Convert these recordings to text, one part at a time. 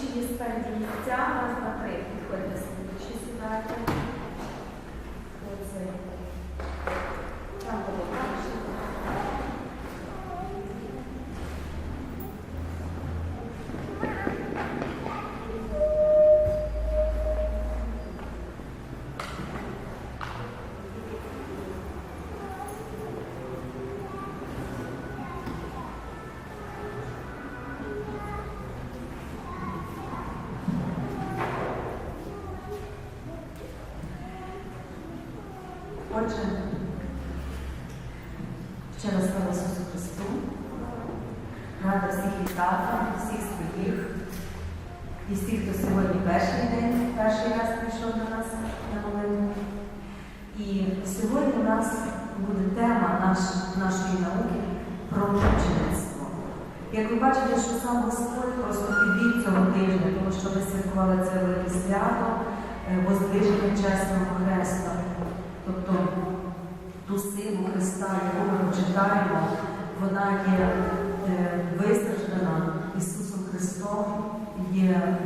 чи є спальні місця, раз, два, три. Підходьте слідчі, сідайте. Там було ще раз слава Ісусу Христу. Рада всіх вітати, всіх своїх і всіх, хто сьогодні перший день, перший раз прийшов до нас на молитву. І сьогодні у нас буде тема наш, нашої науки про мучеництво. Як ви бачите, що сам Господь просто підвів цього тижня, тому що ми святкували це велике свято, е, воздвиження чесного Хреста. Тобто ту силу Христа, яку ми читаємо, вона є е, вистраждана Ісусом Христом, є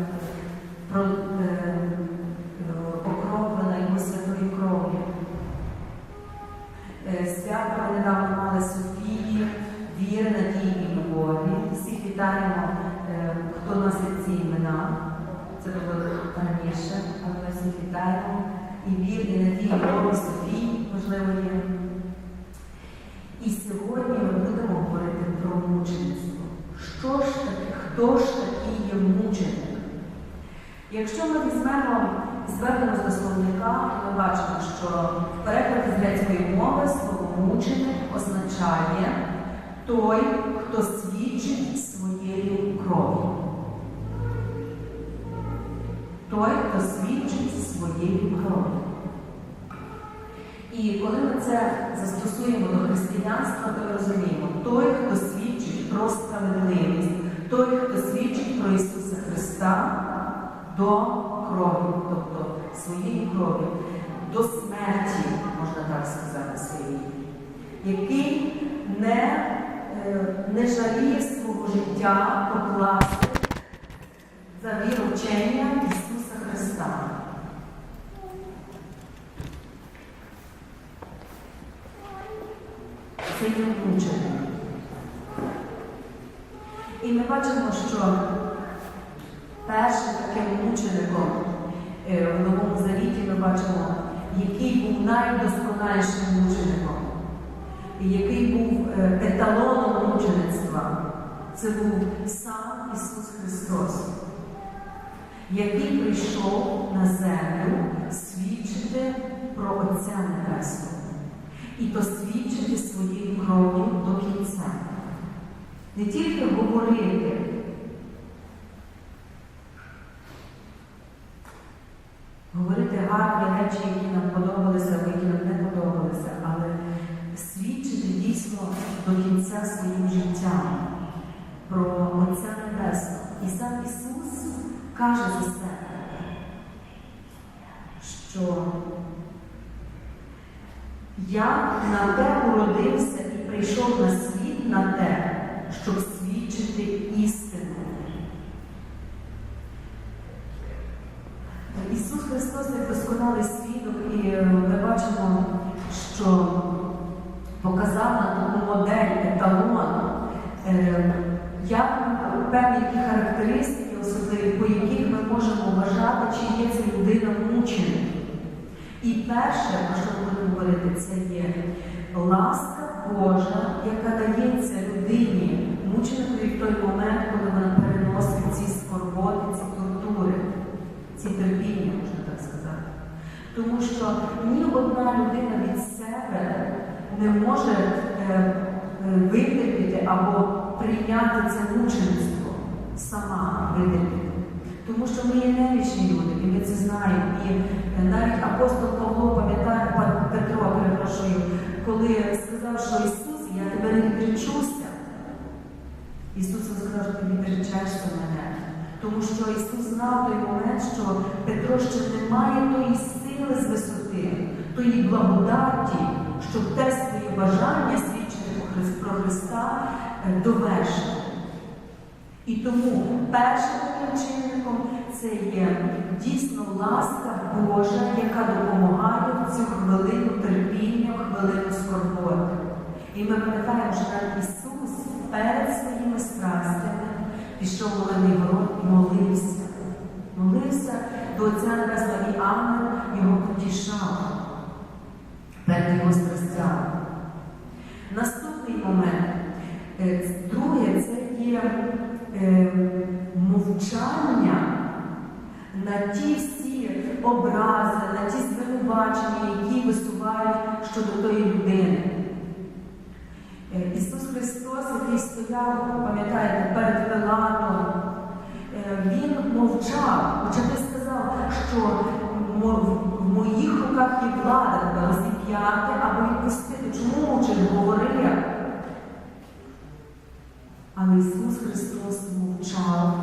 той, хто свідчить своєю кров'ю. Той, хто свідчить своєю кров'ю. І коли ми це застосуємо до християнства, то ми розуміємо, той, хто свідчить про справедливість, той, хто свідчить про Ісуса Христа до крові, тобто своєї крові, до смерті, можна так сказати, своєї, який не, не жаліє свого життя покласти за віру вчення Ісуса Христа. Це є мученик. І ми бачимо, що першим таким мучеником е, в Новому Завіті ми бачимо, який був найдосконалішим мучеником, який був е, еталоном мучеництва. Це був сам Ісус Христос, який прийшов на землю свідчити про Отця Небесного. І то свідчити своєю кров'ю до кінця. Не тільки говорити, говорити гарні речі, які нам подобалися, або які нам не подобалися, але свідчити дійсно до кінця своїм життям про Отця Небесного. І сам Ісус каже за себе, що я на те уродився і прийшов на світ на те, щоб свідчити істину. Ісус Христос як досконалий свідок, і ми бачимо, що нам таку модель, еталон, е, як певні характеристики, особливі, по яких ми можемо вважати, чи є ця людина мученик. І перше, про що будемо говорити, це є ласка Божа, яка дається людині, мученикові в той момент, коли вона переносить ці скорботи, ці тортури, ці терпіння, можна так сказати. Тому що ні одна людина від себе не може е, е, витерпіти або прийняти це мучеництво, сама витерпіти. Тому що ми є немічні люди, і ми це знаємо. І е, навіть апостол Павло пам'ятає Петро, перепрошую, коли сказав, що Ісус, я тебе не відречуся. Ісус сказав, що ти відречешся мене. Тому що Ісус знав той момент, що Петро ще не має тої сили з висоти, тої благодаті, щоб те своє бажання свідчити про Христа е, довершити. І тому першим таким чинником це є дійсно ласка Божа, яка допомагає в цю хвилину терпіння, хвилину скорботи. І ми пам'ятаємо, що навіть Ісус перед своїми страстями пішов в молитвний город і молився. Молився до Отця Небесного і ангел його потішав перед його страстями. Наступний момент. Е, Друге, це є е, мовчання на ті всі образи, на ті звинувачення, які висувають щодо тої людини. Е, Ісус Христос, який стояв, пам'ятаєте, перед Пилатом, е, Він мовчав, хоча ти сказав, що в моїх руках є влада розіп'яти або відпустити. Чому мовчиш? Говори. Але Ісус Христос мовчав.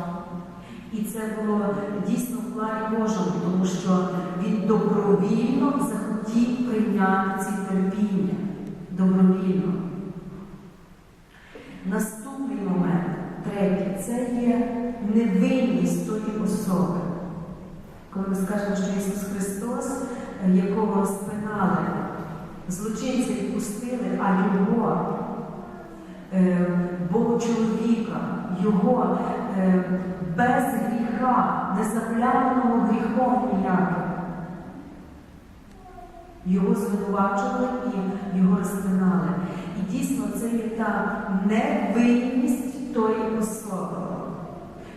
І це було дійсно в плані Божому, тому що Він добровільно захотів прийняти ці терпіння. Добровільно. Наступний момент, третій, це є невинність тої особи. Коли ми скажемо, що Ісус Христос, якого розпинали, злочинці відпустили, а Його е, Богочоловіка, Його е, без гріха, не заплямленого гріхом ніяким. Його звинувачували і його розпинали. І дійсно це є та невинність тої особи.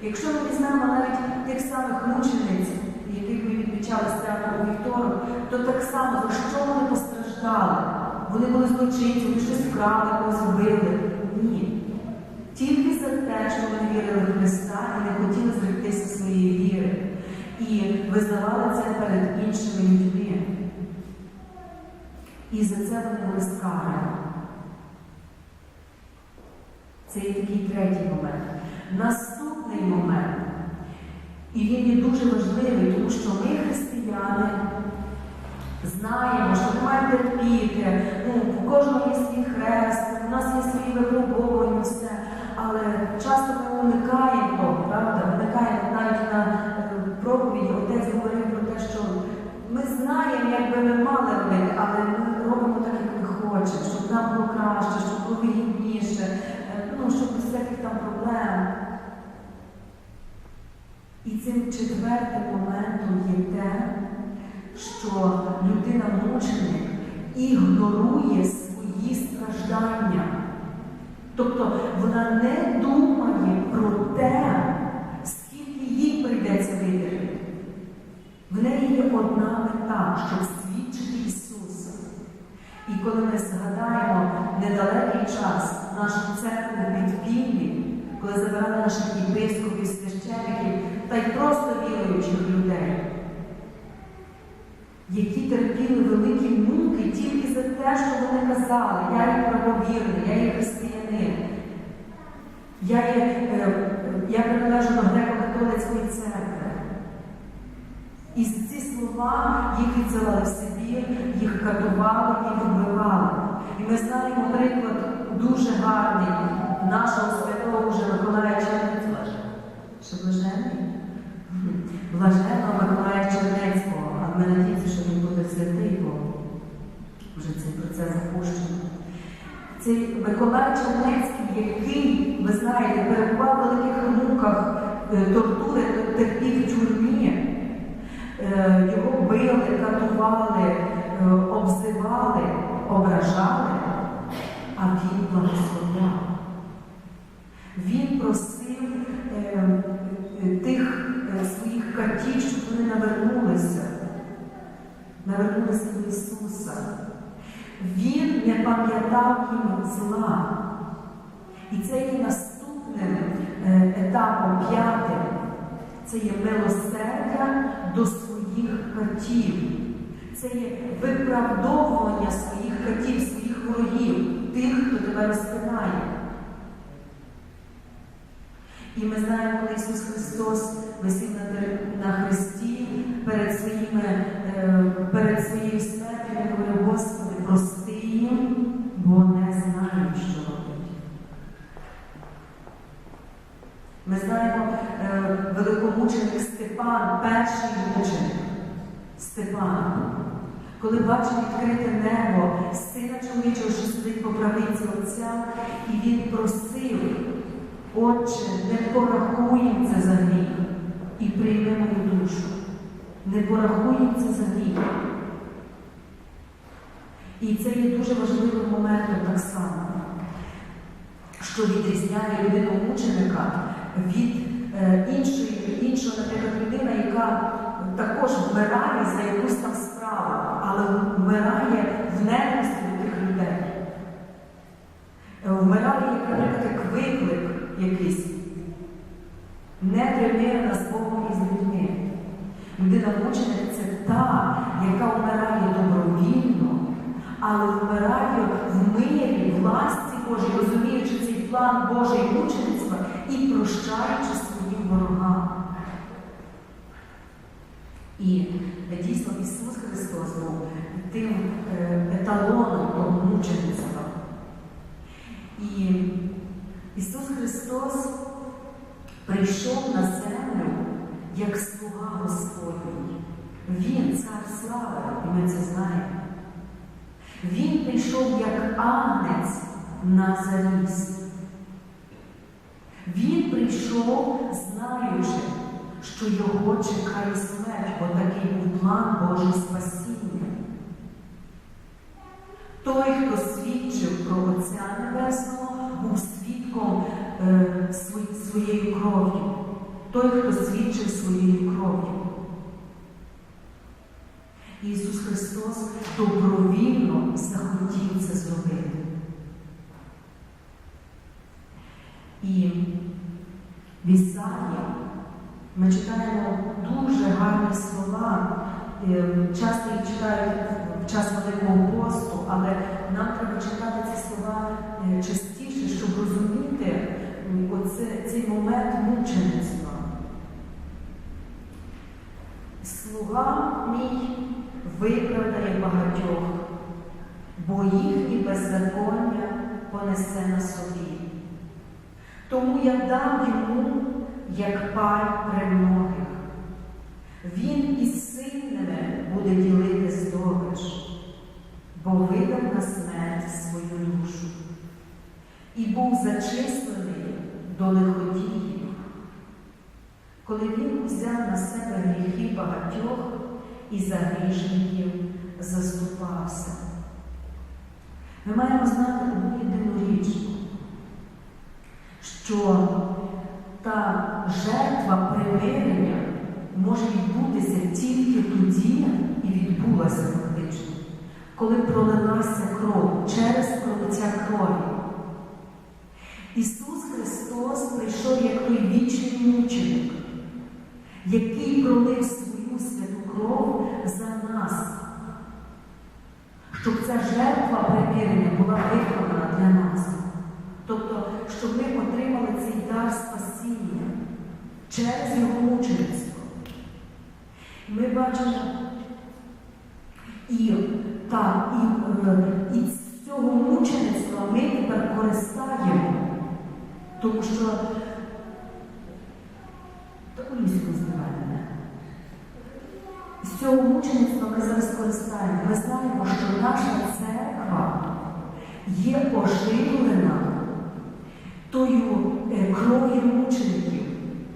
Якщо ми візьмемо навіть тих самих мучениць, яких ми відмічали свято у вівторок, то так само за що вони постраждали? Вони були злочинці, вони щось вкрали, когось вбили. Ні. Тільки за те, що вони вірили в Христа і не хотіли зректися своєї віри. І визнавали це перед іншими. І за це вони були скарані. Це є такий третій момент. Наступний момент, і він є дуже важливий, тому що ми, християни, знаємо, що ми маємо терпіти, ну, у кожного є свій хрест, у нас є свої випробування. Але часто ми уникаємо правда? Уникаємо навіть на е, проповіді, отець говорив про те, що ми знаємо, як би ми мали робити, але ми робимо так, як ми хочемо, щоб нам було краще, щоб було вигідніше, е, ну, щоб без всяких там проблем. І цим четвертим моментом є те, що людина-мученик ігнорує свої страждання. Тобто вона не думає про те, скільки їй прийдеться витерпіти. В неї є одна мета, щоб свідчити Ісуса. І коли ми згадаємо недалекий час нашу церкву в підпіллі, коли забирали наших єпископів, священиків та й просто віруючих людей, які терпіли великі муки тільки за те, що вони казали, я є правовірний, я є християнин, я є, е, я приналежу до греко-католицької церкви. І ці слова їх відсилали в Сибір, їх катували, їх вбивали. І ми знаємо приклад дуже гарний нашого святого вже Миколая Чернецького. Що блаженний? Блаженного Миколая Чернецького. А ми надіємося, що він буде святий, бо вже цей процес запущений. Цей Миколай Чернецький, який, ви знаєте, перебував в великих муках, е, тортури, терпів в тюрмі. Е, Його били, катували, е, обзивали, ображали, а він благословляв. Він просив е, е, тих е, своїх катів, щоб вони навернулися, навернулися до Ісуса. Він не пам'ятав їм зла. І це є наступним е, етапом п'ятим. Це є милосердя до своїх катів. Це є виправдовування своїх катів, своїх ворогів, тебе розпинає. І ми знаємо, коли Ісус Христос висів на, хресті перед, своїми, е, перед своєю смертю, Він говорив, Господи, прости їм, бо не знають, що роблять. Ми Степан, перший мученик. Степан, коли бачив відкрите небо, сина чоловічого, що сидить по правиці Отця, і він просив, Отче, не порахуй це за гріх і прийми мою душу. Не порахуй це за гріх. І це є дуже важливим моментом так само, що відрізняє людину мученика від е, іншої, іншого, наприклад, людина, яка також вмирає за якусь там справу, але вмирає в ненависті до тих людей. Вмирає, як, виклик якийсь. Непримирна з Богом і з людьми. Людина мученик це та, яка вмирає добровільно, але вмирає в мирі, в ласці Божій, розуміючи цей план Божий мучеництва і прощаючи своїм ворогам. І дійсно Ісус Христос був тим е, еталоном мучеництва. І Ісус Христос прийшов на землю як слуга Господній. Він цар слави, і ми це знаємо. Він прийшов як агнець на заріз. Він прийшов, знаючи, що його чекає смерть, бо такий був план Божий спасіння. Той, хто свідчив про Отця Небесного, був свідком е, своєю кров'ю. Той, хто свідчив своєю кров'ю. Ісус Христос добровільно захотів це зробити. І в Ісаї ми читаємо дуже гарні слова. Е, Часто їх читають в час Великого посту, але нам треба читати ці слова е, частіше, щоб розуміти оце, цей момент мучеництва. Слуга мій виправдає багатьох, бо їхні беззаконня понесе на собі. Тому я дам йому, як пай премногих. Він із сильними буде ділити здобич, бо видав на смерть свою душу і був зачислений до лиходіїв. Коли він взяв на себе гріхи багатьох і за заступався. Ми маємо знати одну єдину річ, що жертва примирення може відбутися тільки тоді і відбулася фактично, коли пролилася кров через пролиття крові. Ісус Христос прийшов як той вічний мученик, який пролив свою святу кров за нас, щоб ця жертва примирення була виконана для нас. Тобто, щоб ми отримали цей дар спасіння через його мучеництво. Ми бачимо і, так, і, е, і з цього мучеництва ми тепер користаємо, тому що таку міську мене. З цього мучеництва ми зараз користаємо. Ми знаємо, що наша церква є оживлена тою е, кров'ю мучеників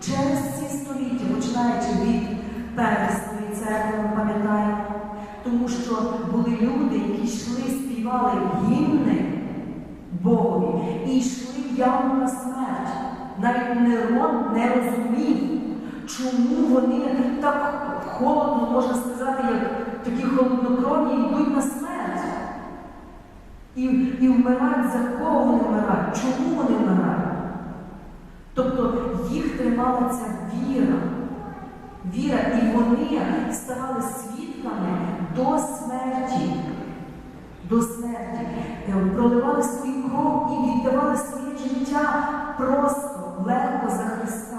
через ці століття, починаючи від Пересної церкви, ми пам'ятаємо, тому що були люди, які йшли, співали гімни Богові і йшли явно на смерть. Навіть Нерон не розумів, чому вони так холодно, можна сказати, як такі холоднокровні йдуть на смерть. І, і вмирають за кого вони вмирають? Чому вони вмирають? Тобто їх тримала ця віра. Віра, і вони ставали свідками до смерті. До смерті. Проливали свою кров і віддавали своє життя просто легко за Христа.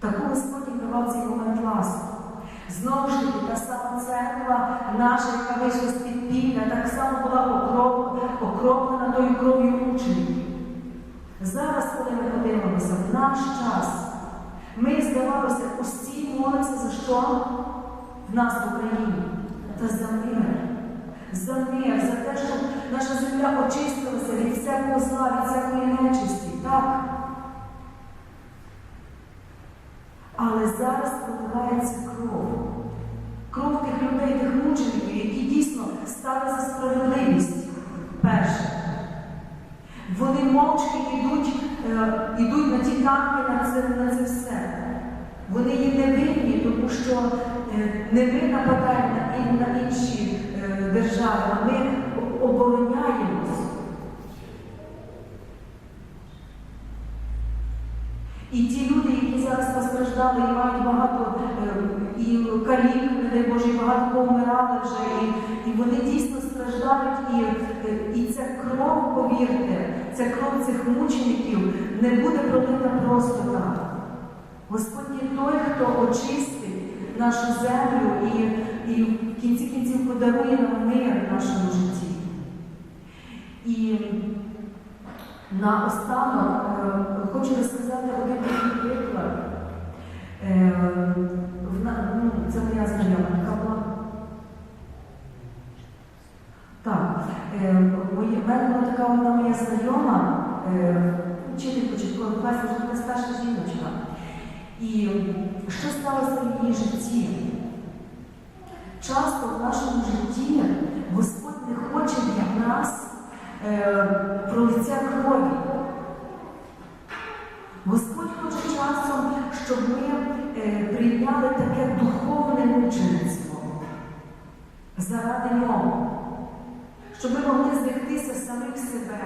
Таку Господь давав цей момент ласку. Знову ж таки, та сама церква наша, яка вийшла з підпілля, так само була окроплена тою кров'ю мучеників. Зараз, коли ми подивимося, в наш час, ми здавалося, усі моляться за що? В нас в Україні. Та за мир. За мир, за те, щоб наша земля очистилася від всякого зла, від всякої нечисті. Так. Але зараз проливається кров. Кров тих людей, тих мучеників, які дійсно стали за справедливість. Перше. Вони мовчки йдуть, е, йдуть на ті танки, на це, на це все. Вони є невинні, тому що е, не ми нападаємо на, ін- на інші е, держави, а ми обороняємось. І ті люди, які зараз постраждали і мають багато і калік, не дай Боже, і багато повмирали вже, і, і вони дійсно страждають, і, і ця кров, повірте, ця кров цих мучеників не буде пролита просто так. Господь є той, хто очистить нашу землю і, і в кінці кінців подарує нам мир в нашому житті. І наостанок е, хочу розказати один такий приклад. Е, в на- ну, Це моя знайома така була. Так, е, моє- в мене була така одна моя знайома, е, вчитель початкового класу, вже така старша жіночка. І що сталося в її житті? Часто в нашому житті Господь не хоче від нас е, пролиття крові. Господь хоче часом, щоб ми е, прийняли таке духовне мучеництво заради нього, щоб ми могли зректися самих себе,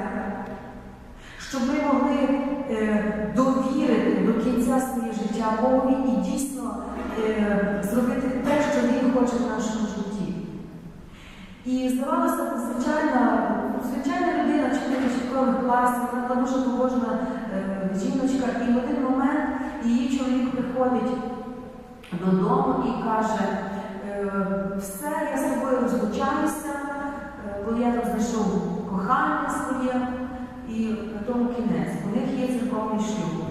щоб ми могли е, довірити до кінця своє життя Богові і дійсно е, зробити те, що Він хоче в нашому житті. І здавалося, звичайна, звичайна людина, вчитель початкових класів, вона була дуже побожна е, жіночка, і в один момент її чоловік приходить додому і каже, е, все, я з тобою розлучаюся, бо я там знайшов кохання своє, і на тому кінець. У них є церковний шлюб.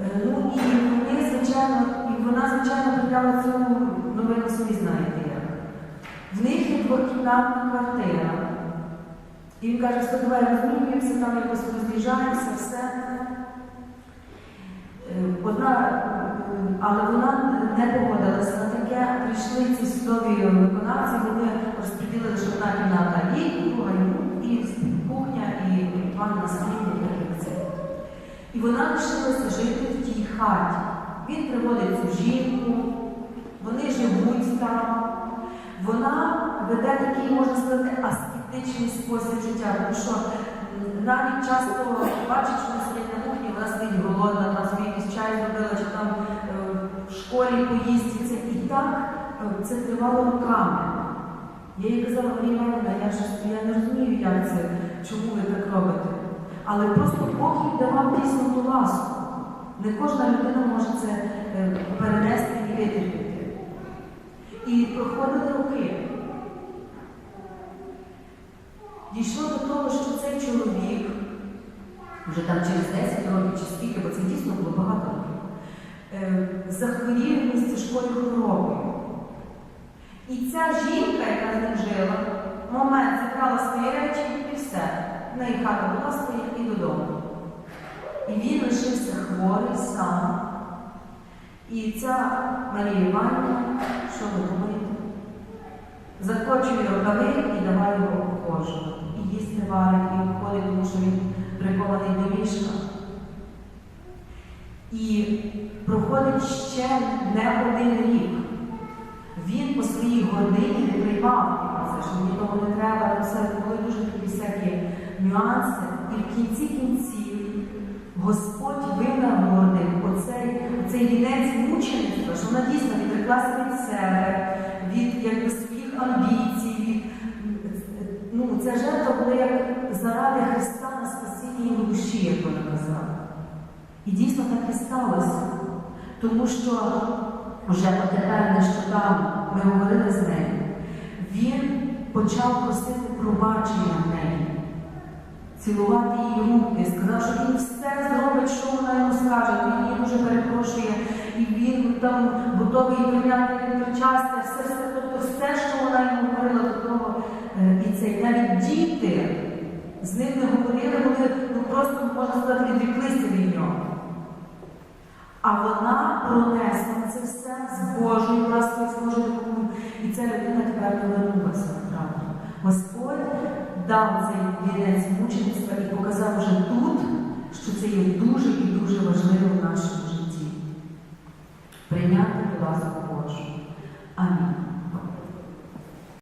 Е, Ну і вони, звичайно, і вона, звичайно, прийняла цю новину собі знаєте як. В них є двокімнатна квартира. І він каже, що давай розмінюємося, там якось роз'їжджаємося, все. Е, Одна, е, але вона не погодилася на. Прийшли ці судові виконавці, вони розподілили, що одна кімната їй, друга і кухня, і ванна світло, так як це. І вона лишилася жити в тій хаті. Він приводить цю жінку, вони живуть там. Вона веде такий, можна сказати, аскетичний спосіб життя, тому що навіть часто бачить, що вона сидить на кухні, вона сидить голодна, там собі якийсь чай зробила, чи там е, в школі поїсть. Так е, це тривало роками. Я їй казала, Марія Івановна, я я не розумію, як це, чому ви так робите. Але просто Бог їй давав дійсно ту ласку. Не кожна людина може це е, перенести і витерпіти. І проходили роки. Дійшло до того, що цей чоловік, вже там через 10 років чи скільки, бо це дійсно було багато років, е, захворів в школі хворобою. І ця жінка, яка з ним жила, в момент забрала свої речі і все. В неї хата була своя і додому. І він лишився хворий сам. І ця Марія Іванівна, що ви думаєте? Закочує рукави і давай його обхожу. І їсти варить, і обходить, тому що він прикований до ліжка. І проходить ще не один рік. Він по своїй гордині не приймав це, що мені того не треба, там все були дуже такі всякі нюанси. І в кінці кінців Господь винагородив оцей, оцей вінець мучеництва, що вона дійсно відреклася від себе, від якби, своїх амбіцій, І дійсно так і сталося. Тому що вже тепер нещодавно ми говорили з нею, він почав просити пробачення в неї, цілувати її руки, сказав, що він все зробить, що вона йому скаже, він її дуже перепрошує. І він там готовий прийняти від все, все, тобто все, що вона йому говорила до того, е, і це навіть діти з ним не говорили, вони ну, просто, можна сказати, відвіклися від нього. А вона пронесла це все з Божою ласкою, з Божою допомогою. І ця людина тепер повернулася правду. Господь дав цей вінець мучеництва і показав вже тут, що це є дуже і дуже важливо в нашому житті. Прийняти ласку Божу. Амінь.